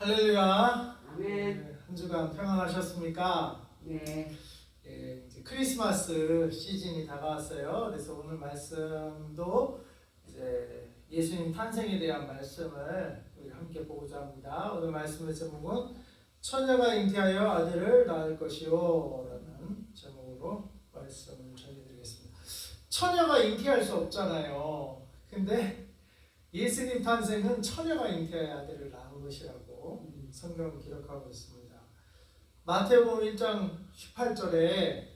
할렐루야. 아멘. 네, 한 주간 평안하셨습니까? 네. 예, 이제 크리스마스 시즌이 다가왔어요. 그래서 오늘 말씀도 이제 예수님 탄생에 대한 말씀을 우리 함께 보고자 합니다. 오늘 말씀의 제목은 처녀가 잉태하여 아들을 낳을 것이요라는 제목으로 말씀을 전해드리겠습니다. 처녀가 잉태할 수 없잖아요. 근데 예수님 탄생은 처녀가 잉태하여 아들을 낳은 것이라고 성경은 기록하고 있습니다. 마태복음 1장 18절에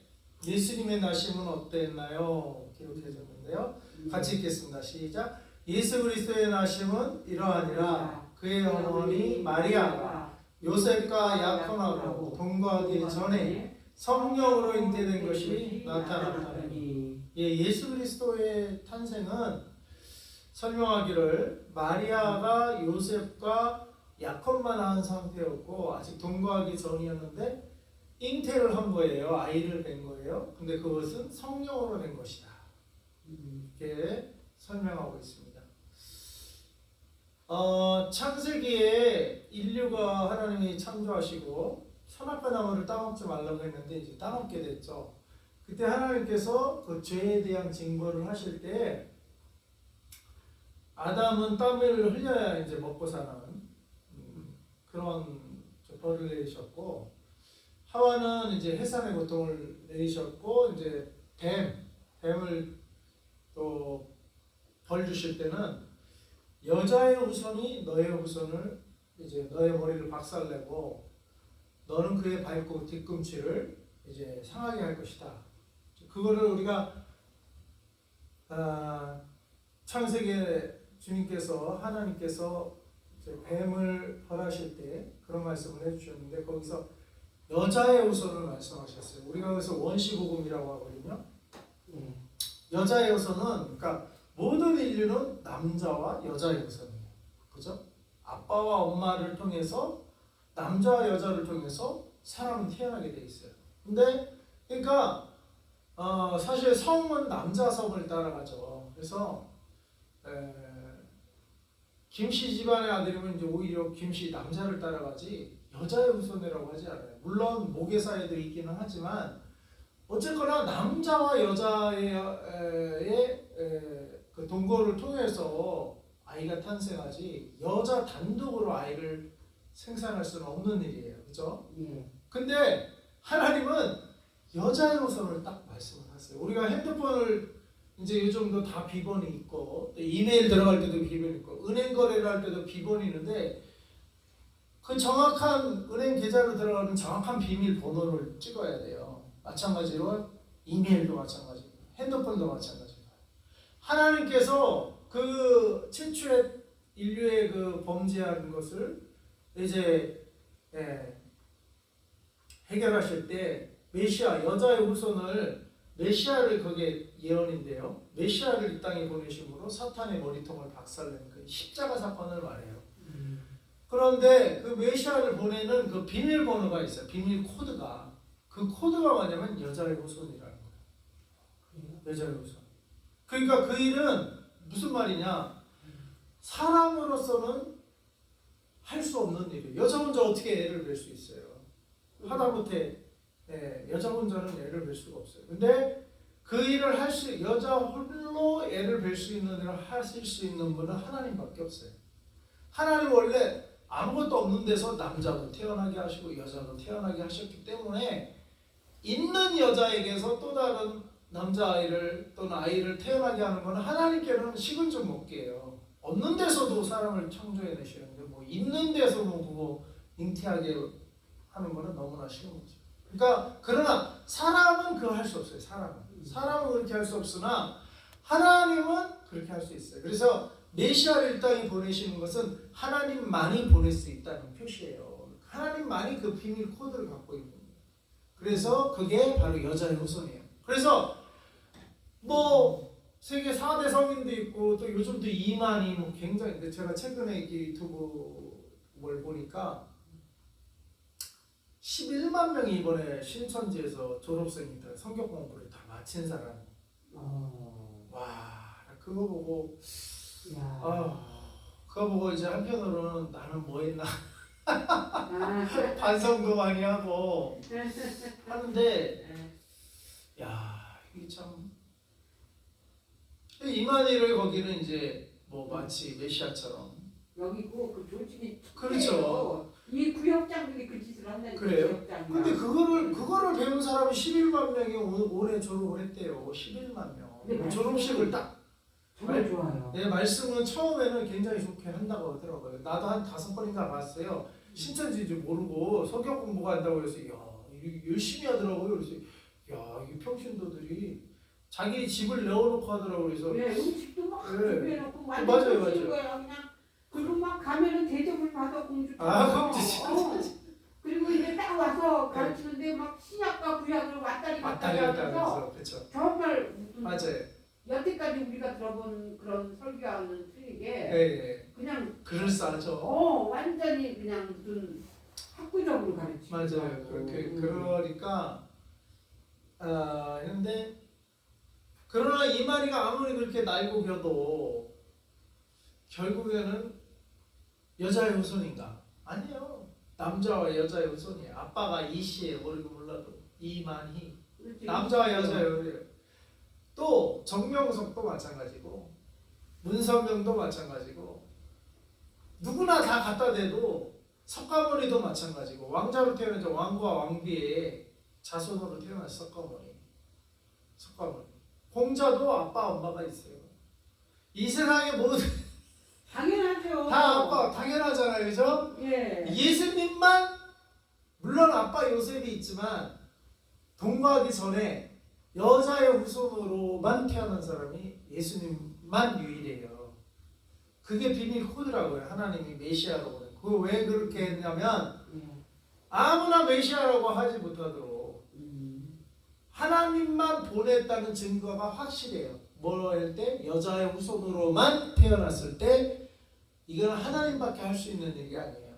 예수님의 나심은 어땠나요? 기록해줬는데요. 같이 읽겠습니다. 시작. 예수 그리스도의 나심은 이러하니라. 그의 어머니 마리아가 요셉과 약혼하고 동거하기 전에 성령으로 잉태된 것이 나타났다니. 예, 예수 그리스도의 탄생은 설명하기를 마리아가 요셉과 약혼만 한 상태였고 아직 동거하기 전이었는데 잉태를 한 거예요. 아이를 뵌 거예요. 근데 그것은 성령으로 된 것이다. 이렇게 설명하고 있습니다. 어, 창세기에 인류가 하나님이 창조하시고 선악과 나무를 따먹지 말라고 했는데 이제 따먹게 됐죠. 그때 하나님께서 그 죄에 대한 징벌을 하실 때 아담은 땀을 흘려야 이제 먹고 사는 음, 그런 저 벌을 내리셨고 하와는 이제 해산의 고통을 내리셨고 이제 뱀 뱀을 또 벌 주실 때는 여자의 후손이 너의 후손을 이제 너의 머리를 박살내고 너는 그의 발고 뒤꿈치를 이제 상하게 할 것이다. 그거를 우리가 아, 창세기에 주님께서 하나님께서 뱀을 벌하실 때 그런 말씀을 해주셨는데 거기서 여자의 후손을 말씀하셨어요. 우리가 그래서 원시복음이라고 하거든요. 네. 여자의 후손은 그러니까 모든 인류는 남자와 여자의 후손이에요. 그죠? 아빠와 엄마를 통해서 남자와 여자를 통해서 사람은 태어나게 돼 있어요. 근데 그러니까 어, 사실 성은 남자 성을 따라가죠. 그래서 에, 김씨 집안의 아들이면 이제 오히려 김씨 남자를 따라가지 여자의 후손이라고 하지 않아요. 물론 모계사에도 있기는 하지만 어쨌거나 남자와 여자의 그 동거를 통해서 아이가 탄생하지 여자 단독으로 아이를 생산할 수는 없는 일이에요. 그죠? 예. 근데 하나님은 여자의 후손을 딱 말씀을 하세요. 우리가 핸드폰을 이제 요즘도 다 비번이 있고 또 이메일 들어갈 때도 비번이 있고 은행 거래를 할 때도 비번이 있는데 그 정확한 은행 계좌로 들어가는 정확한 비밀번호를 찍어야 돼요. 마찬가지로 이메일도 마찬가지고 핸드폰도 마찬가지고 하나님께서 그 최초의 인류의 그 범죄한 것을 이제 예, 해결하실 때 메시아 여자의 후손을 메시아를 그게 예언인데요. 메시아를 이 땅에 보내심으로 사탄의 머리통을 박살낸 그 십자가 사건을 말해요. 그런데 그 메시아를 보내는 그 비밀번호가 있어요. 비밀 코드가 그 코드가 뭐냐면 여자의 후손이라는 거예요. 여자의 후손. 그러니까 그 일은 무슨 말이냐? 사람으로서는 할 수 없는 일이에요. 여자 혼자 어떻게 애를 뵐수 있어요? 하다못해 예, 여자 혼자는 애를 뵐 수가 없어요. 근데 그 일을 할 수 여자 홀로 애를 뵐 수 있는 일을 하실 수 있는 분은 하나님밖에 없어요. 하나님 원래 아무것도 없는 데서 남자도 태어나게 하시고 여자도 태어나게 하셨기 때문에 있는 여자에게서 또 다른 남자 아이를 또는 아이를 태어나게 하는 것은 하나님께는 식은 죽 먹기예요. 없는 데서도 사람을 창조해 내시는데 뭐 있는 데서 뭐 잉태하게 하는 거는 너무나 쉬운 거죠. 그러니까 그러나 사람은 그거 할수 없어요. 사람은 사람은 그렇게 할 수 없으나 하나님은 그렇게 할 수 있어요. 그래서 메시아를 이 땅에 보내시는 것은 하나님만이 보낼 수 있다는 표시예요. 하나님만이 그 비밀 코드를 갖고 있는 거예요. 그래서 그게 바로 여자의 후손이에요. 그래서 뭐 세계 4대 성인도 있고 또 요즘도 이만희 뭐 굉장히 근데 제가 최근에 이 유튜브 뭘 보니까 11만 명이 이번에 신천지에서 졸업생이들 성경 공부를 다 마친 사람. 어. 와, 나 그거 보고 야. 아, 그거 보고 이제 한편으로는 나는 뭐 했나 아, 반성도 많이 하고 하는데 야 이게 참 이만희를 거기는 이제 뭐 마치 메시아처럼 여기고 그 조직이 그렇죠. 이 구역장들이 그 짓을 한다니까. 그래요? 근데 그거를 그거를 배운 사람이 11만 명이 올- 올해 졸업을 했대요. 11만 명. 네, 뭐 졸업식을 딱. 정말 좋아요. 내 말씀은 처음에는 굉장히 좋게 한다고 하더라고요. 나도 한 다섯 번인가 봤어요. 신천지인지 모르고 성경 공부한다고 해서 야 열심히 하더라고요. 그래서 야이 평신도들이 자기 집을 내어놓고 하더라고 그래서 네, 음식도 막 네. 준비해놓고 맞아요, 맞아요. 거예요. 그냥 그리고 막 가면은 대접을 받아 공주. 아, 그렇지. 어. 그리고 이제 딱 와서 가르치는데 막 신약과 구약을 왔다리 갔다리 하면서 하면서 그렇죠. 정말 무슨 맞아요. 여태까지 우리가 들어본 그런 설교하는 틀리게 예, 예. 그냥 그럴싸하죠. 어 완전히 그냥 무슨 학구적으로 가르치고 맞아요. 그렇게 음. 그러니까 아 근데 그러나 이만희가 아무리 그렇게 날고 겨도 결국에는 여자의 후손인가? 아니에요. 남자와 여자의 후손이에요. 아빠가 이씨예요. 모르고 몰라도 이만희. 남자와 여자예요. 또 정명석도 마찬가지고 문선명도 마찬가지고 누구나 다 갖다 대도 석가모니도 마찬가지고 왕자로 태어나서 왕과 왕비의 자손으로 태어난 석가모니 석가모니 공자도 아빠 엄마가 있어요 이 세상의 모든 당연하죠. 다 아빠 당연하잖아요 그죠? 예. 예수님만 물론 아빠 요셉이 있지만 동거하기 전에 여자의 후손으로만 태어난 사람이 예수님만 유일해요. 그게 비밀 코드라고요. 하나님이 메시아라고. 그왜 그렇게 했냐면 예. 아무나 메시아라고 하지 못하도록 음. 하나님만 보냈다는 증거가 확실해요. 뭐할 때? 여자의 후손으로만 태어났을 때 이건 하나님밖에 할 수 있는 일이 아니에요.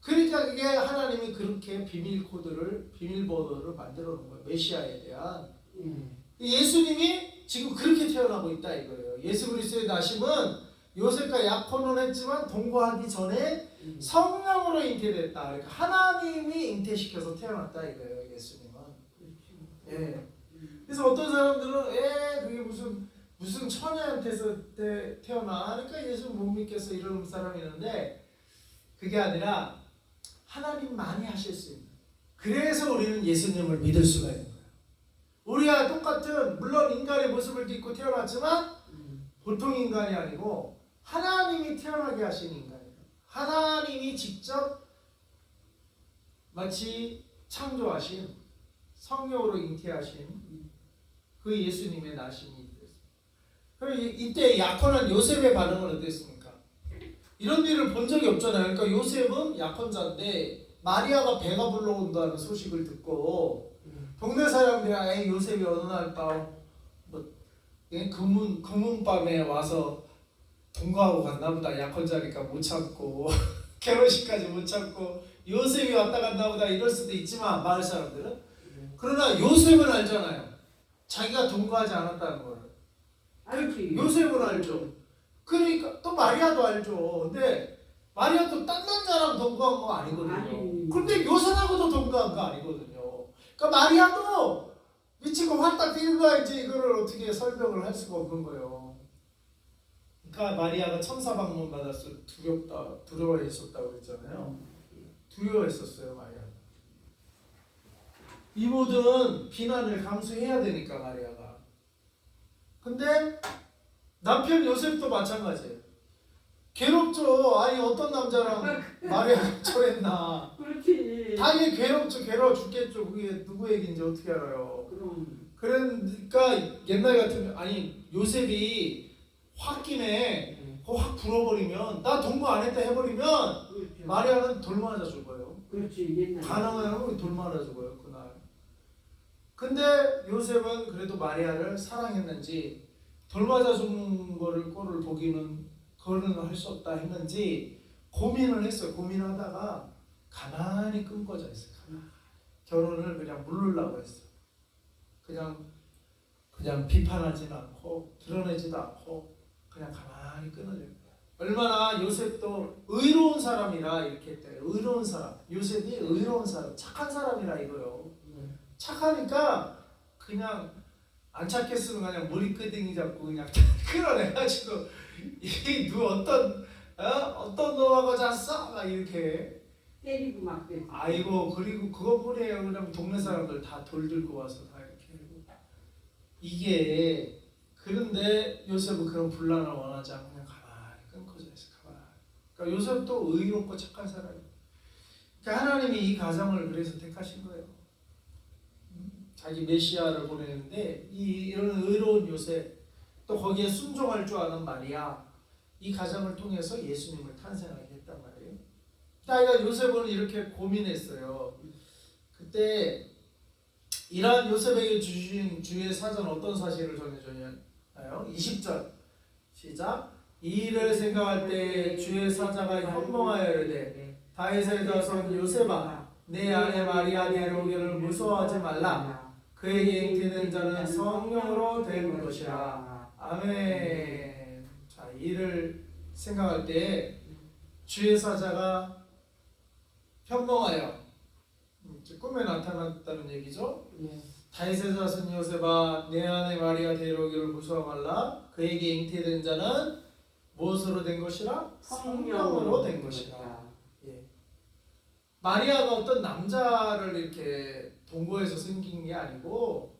그러니까 그게 하나님이 그렇게 비밀 코드를 비밀 번호를 만들어 놓은 거예요. 메시아에 대한 예. 예수님이 지금 그렇게 태어나고 있다 이거예요. 예수 그리스도의 나심은 요셉과 약혼을 했지만 동거하기 전에 음. 성령으로 잉태됐다. 그러니까 하나님이 잉태시켜서 태어났다 이거예요. 예수님은. 그렇죠. 예. 음. 그래서 어떤 사람들은 에 그게 무슨 무슨 처녀한테서 태, 태어나 그러니까 예수 못 믿겠어 이러는 사람이 있는데 그게 아니라 하나님만이 하실 수 있는 그래서 우리는 예수님을 믿을 수가 있는 거예요. 우리와 똑같은 물론 인간의 모습을 띠고 태어났지만 음. 보통 인간이 아니고 하나님이 태어나게 하신 인간이에요. 하나님이 직접 마치 창조하신 성령으로 잉태하신 그 예수님의 나심이. 이때 약혼한 요셉의 반응은 어땠습니까? 이런 일을 본 적이 없잖아요. 그러니까 요셉은 약혼자인데 마리아가 배가 불러온다는 소식을 듣고 음. 동네 사람들이 에 요셉이 어느 날밤뭐 금문 금문밤에 와서 동거하고 갔나 보다 약혼자니까 못 참고 결혼식까지 못 참고 요셉이 왔다 갔나 보다 이럴 수도 있지만 마을 사람들은 예. 그러나 요셉은 알잖아요. 자기가 동거하지 않았다는 걸. 알지. 요셉은 알죠. 그러니까 또 마리아도 알죠. 근데 마리아도 딴 남자랑 동거한 거 아니거든요. 아니. 근데 요셉하고도 동거한 거 아니거든요. 그러니까 마리아도 미치고 활딱 뛰는 거야 이제 이거를 어떻게 설명을 할 수가 없는 거예요. 그러니까 마리아가 천사 방문 받았을 때 두렵다 두려워했었다고 그랬잖아요. 두려워했었어요 마리아. 이 모든 비난을 감수해야 되니까 마리아가. 근데 남편 요셉도 마찬가지예요. 괴롭죠. 아니 어떤 남자랑 마리아가 저랬나. 그렇지. 당연히 괴롭죠. 괴로워 죽겠죠. 그게 누구 얘기인지 어떻게 알아요. 그럼. 그러니까 옛날 같으면 아니 요셉이 그거 확 불어버리면 나 동거 안 했다 해버리면 그렇죠. 마리아는 돌 맞아 죽어요. 그렇지 옛날. 가능하면 돌 맞아 죽어요. 근데 요셉은 그래도 마리아를 사랑했는지 돌 맞아 죽는 거를 꼴을 보기는 그거는 할 수 없다 했는지 고민을 했어요. 고민하다가 가만히 끊고져 있어요. 가만히. 결혼을 그냥 물르려고 했어. 그냥 그냥 비판하지는 않고 드러내지도 않고 그냥 가만히 끊어질 거야. 얼마나 요셉도 의로운 사람이라 이렇게 했대요. 의로운 사람. 요셉이 의로운 사람, 착한 사람이라 이거요. 착하니까 그냥 안 착했으면 그냥 머리끄댕이 잡고 그냥 끌어내가지고 이누 어떤 어? 어떤 놈하고 잤어? 막 이렇게 때리고 막 그랬어. 아이고 그리고 그것뿐이에요. 그냥 동네 사람들 다 돌 들고 와서 다 이렇게 하고. 이게 그런데 요셉은 그런 분란을 원하지 않고 그냥 가만히 끊고져 있어 가만히. 그러니까 요셉도 의롭고 착한 사람이에요. 그러니까 하나님이 이 가정을 그래서 택하신 거예요. 음, 자기 메시아를 보내는데 이 이런 의로운 요셉 또 거기에 순종할 줄 아는 마리아 이 가정을 통해서 예수님을 탄생하게 했단 말이에요. 그러니까 요셉은 이렇게 고민했어요. 그때 이러한 요셉에게 주신 주의 사전 어떤 사실을 전해줬냐요? 20절 시작 이 일을 생각할 때 주의 사자가 현몽하여 이르되 다윗의 자손 요셉아 내 아내 마리아 데려오기를 무서워하지 말라 그에게 잉태된 자는 성령으로 된 것이라. 아멘. 자 이를 생각할 때 주의 사자가 이제 꿈에 나타났다는 얘기죠? 다윗의 자손 요셉아 내 아내 마리아 데려오기를 무서워 말라. 그에게 잉태된 자는 무엇으로 된 것이라. 성령으로 된 것이라. 예. 마리아가 어떤 남자를 이렇게 동거해서 생긴 게 아니고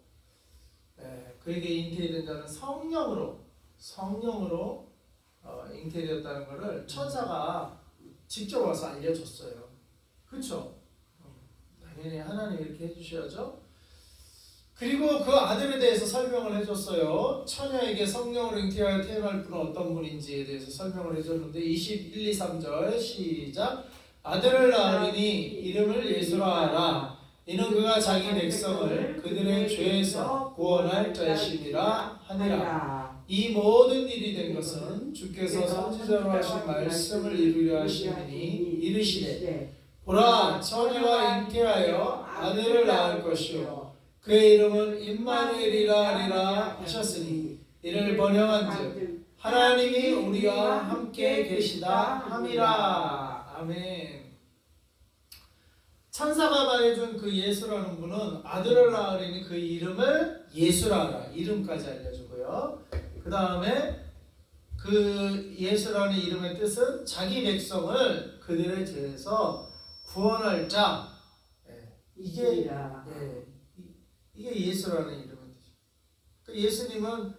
예, 그에게 잉태된 자는 성령으로 성령으로 어, 잉태되었다는 것을 천사가 직접 와서 알려줬어요. 그렇죠? 당연히 하나님 이렇게 해주셔야죠. 그리고 그 아들에 대해서 설명을 해줬어요. 처녀에게 성령으로 잉태하여 태어날 분은 어떤 분인지에 대해서 설명을 해줬는데 21, 2, 3절 시작 아들을 낳으리니 이름을 예수라 하라 이는 그가 자기 백성을 그들의 죄에서 구원할 자이심이라 하니라. 이 모든 일이 된 것은 주께서 선지자로 하신 말씀을 이루려 하심이니 이르시되 보라 처녀가 잉태하여 아들을 낳을 것이요. 그의 이름은 임마누엘이라 하리라 하셨으니 이를 번영한즉 하나님이 우리와 함께 계시다 함이라. 아멘 천사가 말해준 그 예수라는 분은 아들을 낳으리니 그 이름을 예수라 이름까지 알려주고요 그 다음에 그 예수라는 이름의 뜻은 자기 백성을 그들의 죄에서 구원할 자 예, 이게 예, 이- 이게 예수라는 이름의 뜻이죠. 그 예수님은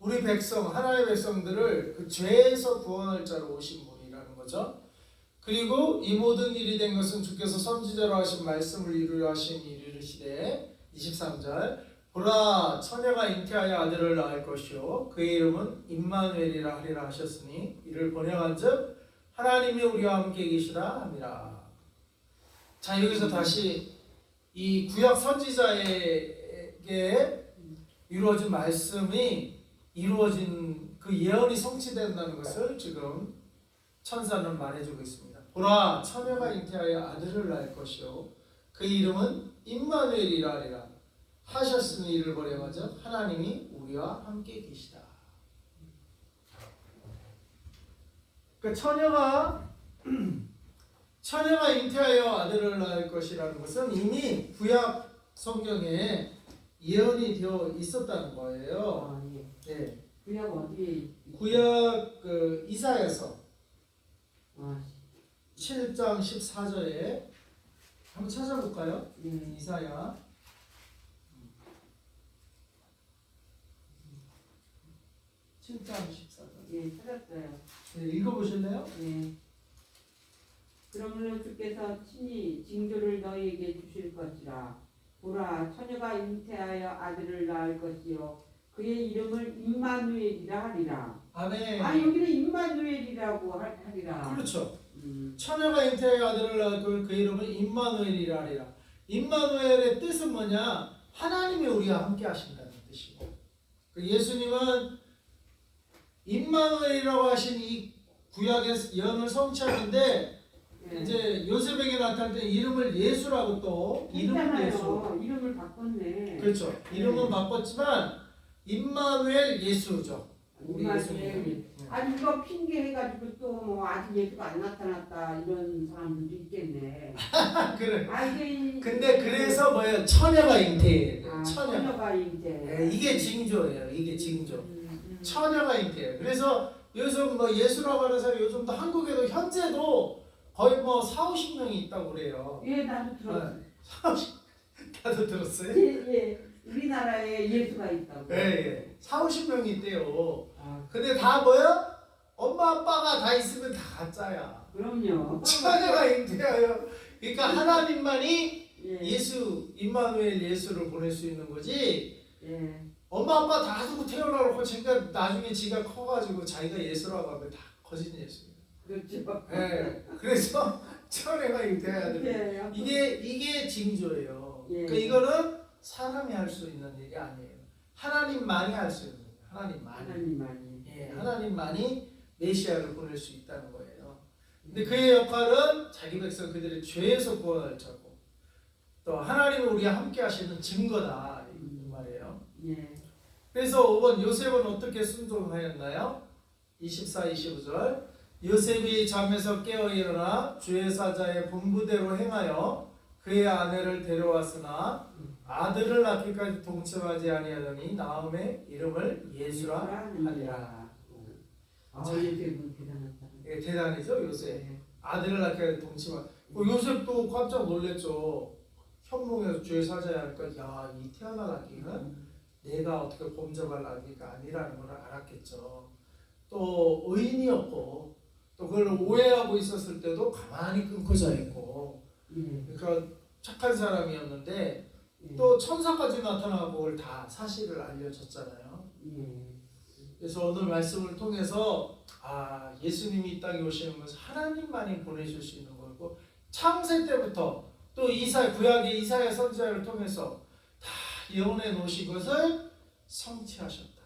우리 백성, 하나님의 백성들을 그 죄에서 구원할 자로 오신 분이라는 거죠. 그리고 이 모든 일이 된 것은 주께서 선지자로 하신 말씀을 이루려 하신 이르시되 23절 보라 처녀가 잉태하여 아들을 낳을 것이요 그의 이름은 임마누엘이라 하리라 하셨으니 이를 번역한즉 하나님이 우리와 함께 계시라 함이라. 자 여기서 다시 이 구약 선지자에게 이루어진 말씀이 이루어진 그 예언이 성취된다는 것을 지금 천사는 말해주고 있습니다. 보라 처녀가 잉태하여 아들을 낳을 것이요 그 이름은 임마누엘이라 하리라 하셨으니 이를 버려가자 하나님이 우리와 함께 계시다. 그 처녀가 처녀가 잉태하여 아들을 낳을 것이라는 것은 이미 구약 성경에 예언이 되어 있었다는 거예요. 네. 그냥 어디? 구약 그 이사야서 아, 7장 14절에 한번 찾아볼까요? 예. 이사야 7장 14절 예, 찾았어요. 네, 읽어보실래요? 예. 그러므로 주께서 친히 징조를 너희에게 주실 것이라. 보라, 처녀가 잉태하여 아들을 낳을 것이요. 그의 이름을 임마누엘이라 하리라. 아멘 아 여기는 임마누엘이라고 하- 하리라. 그렇죠 음, 처녀가 잉태하여 아들을 낳을 그 이름은 임마누엘이라 하리라 임마누엘의 뜻은 뭐냐 하나님이 우리와 함께 하신다는 뜻이고 그 예수님은 임마누엘이라고 하신 이 구약의 예언을 성취하는데 예. 이제 요셉에게 나타날 때 이름을 예수라고 또 이름 예수. 이름을 바꿨네. 그렇죠 이름은 바꿨지만 임마누엘 예수죠 우리. 예수님. 네. 아니 이거 핑계 해가지고 또 뭐 아직 예수가 안 나타났다 이런 사람들도 있겠네. 그래. 아 이게 근데 그래서 뭐예요? 처녀가 잉태예요. 아, 처녀. 처녀가 이제 네, 이게 징조예요. 이게 징조. 음, 음. 처녀가 잉태예요. 그래서 요즘 뭐 예수라고 하는 사람이 요즘도 한국에도 현재도 거의 뭐 4, 50명이 있다고 그래요. 예 나도 들었어. 4, 50 다들 들었어요? 예, 예. 우리나라에 예수가 있다고. 예, 예. 4, 50명이 있대요. 아, 근데 다 뭐야? 엄마 아빠가 다 있으면 다 가짜야. 그럼요. 처녀가 잉태하여. 그러니까 하나님만이 예. 예수 임마누엘 예수를 보낼 수 있는 거지. 예. 엄마 아빠 다 두고 태어나놓고 지가 나중에 지가 커가지고 자기가 예수라고 하면 다 거짓 예수예요. 그렇죠. 예. 그래서 처녀가 잉태해야 돼. 예. 이게 이게 징조예요. 예. 그러니까 이거는 사람이 할 수 있는 일이 아니에요. 하나님만이 할 수 있는. 하나님만이. 하나님만이. 예, 하나님만이 메시아를 보낼 수 있다는 거예요. 근데 그의 역할은 자기 백성 그들의 죄에서 구원할 자고 또 하나님은 우리와 함께 하시는 증거다 이 말이에요. 예. 그래서 5번 요셉은 어떻게 순종하였나요? 24, 25절 요셉이 잠에서 깨어 일어나 주의 사자의 본부대로 행하여 그의 아내를 데려왔으나 아들을 낳기까지 동침하지 아니하더니 나음의 이름을 예수라 하니라. 아, 요셉은 대단하다. 예, 대단하죠 요셉. 예. 아들을 낳게 동침한. 그 요셉도 깜짝 놀랐죠. 현몽에서 주의 사자야 하니까 야이 태어날 아기는 내가 어떻게 범접할 아기가 아니라는 걸 알았겠죠. 또 의인이었고 또 그걸 오해하고 있었을 때도 가만히 끊고 자 있고 예. 그러니까 착한 사람이었는데 예. 또 천사까지 나타나고 그걸 다 사실을 알려줬잖아요. 예. 그래서 오늘 말씀을 통해서 아 예수님이 이 땅에 오시는 것은 하나님만이 보내실 수 있는 거고 창세 때부터 또 이사 구약의 이사야 선지자를 통해서 다 예언해 놓으신 것을 성취하셨다.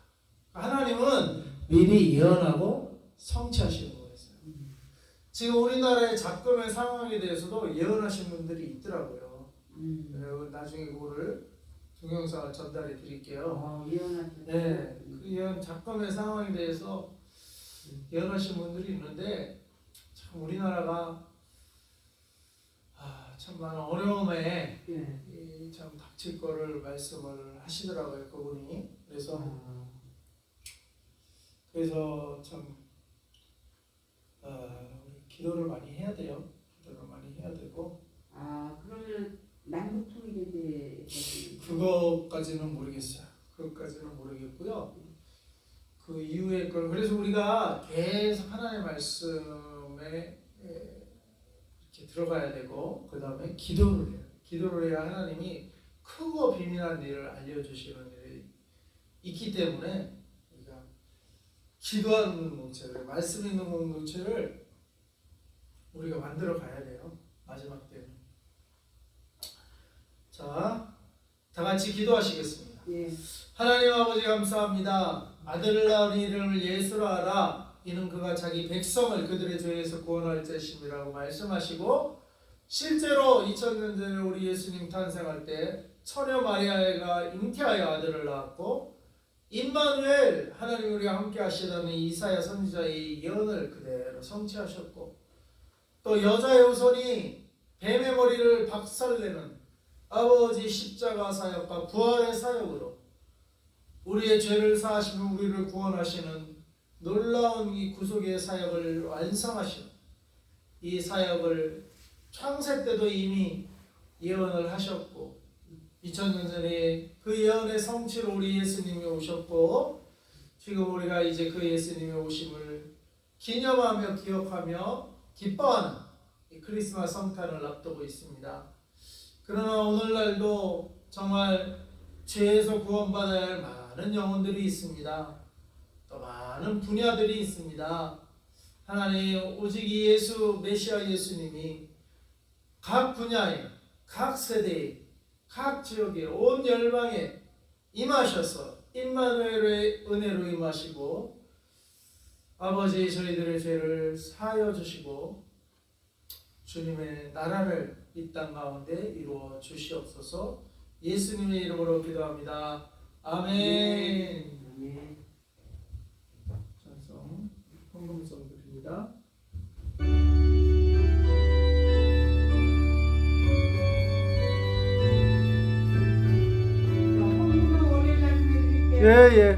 하나님은 미리 예언하고 성취하시는 거였어요. 지금 우리나라의 작금의 상황에 대해서도 예언하신 분들이 있더라고요. 음. 여러분 나중에 그거를 동영상을 전달해 드릴게요. 어, 예언하셨 네, 그 예언 작품의 상황에 대해서 예언하신 분들이 있는데 참 우리나라가 아, 참 많은 어려움에 예. 이 참 닥칠 거를 말씀을 하시더라고요 그분이 그래서 아, 그래서 참 아, 우리 기도를 많이 해야 돼요 기도를 많이 해야 되고 아, 그러면 남북 통일에 대해서 그거까지는 모르겠어요. 그것까지는 모르겠고요. 그 이후에 걸 그래서 우리가 계속 하나님의 말씀에 에, 이렇게 들어가야 되고 그 다음에 기도를 해요. 기도를 해야 하나님이 크고 비밀한 일을 알려주시는 일이 있기 때문에 우리가 기도하는 공동체를 말씀 있는 공동체를 우리가 만들어 가야 돼요. 마지막 때는. 자, 다 같이 기도하시겠습니다. 예. 하나님 아버지 감사합니다. 아들을 낳은 이름을 예수라 하라. 이는 그가 자기 백성을 그들의 죄에서 구원할 자심이라고 말씀하시고 실제로 2000년 전에 우리 예수님 탄생할 때 처녀 마리아가 잉태하여 아들을 낳았고 임마누엘 하나님 우리와 함께 하시다는 이사야 선지자의 예언을 그대로 성취하셨고 또 여자의 후손이 뱀의 머리를 박살내는 아버지 십자가 사역과 부활의 사역으로 우리의 죄를 사하시며 우리를 구원하시는 놀라운 이 구속의 사역을 완성하시는 이 사역을 창세 때도 이미 예언을 하셨고 2000년 전에 그 예언의 성취로 우리 예수님이 오셨고 지금 우리가 이제 그 예수님의 오심을 기념하며 기억하며 기뻐하는 이 크리스마스 성탄을 앞두고 있습니다. 그러나 오늘날도 정말 죄에서 구원받아야 할 많은 영혼들이 있습니다. 또 많은 분야들이 있습니다. 하나님 오직 이 예수 메시아 예수님이 각 분야에 각 세대에 각 지역에 온 열방에 임하셔서 임마누엘의 은혜로 임하시고 아버지 저희들의 죄를 사하여 주시고 주님의 나라를 이 땅 가운데 이루어 주시옵소서 예수님의 이름으로 기도합니다. 아멘. 찬성, 헌금성 드립니다. 예, 예.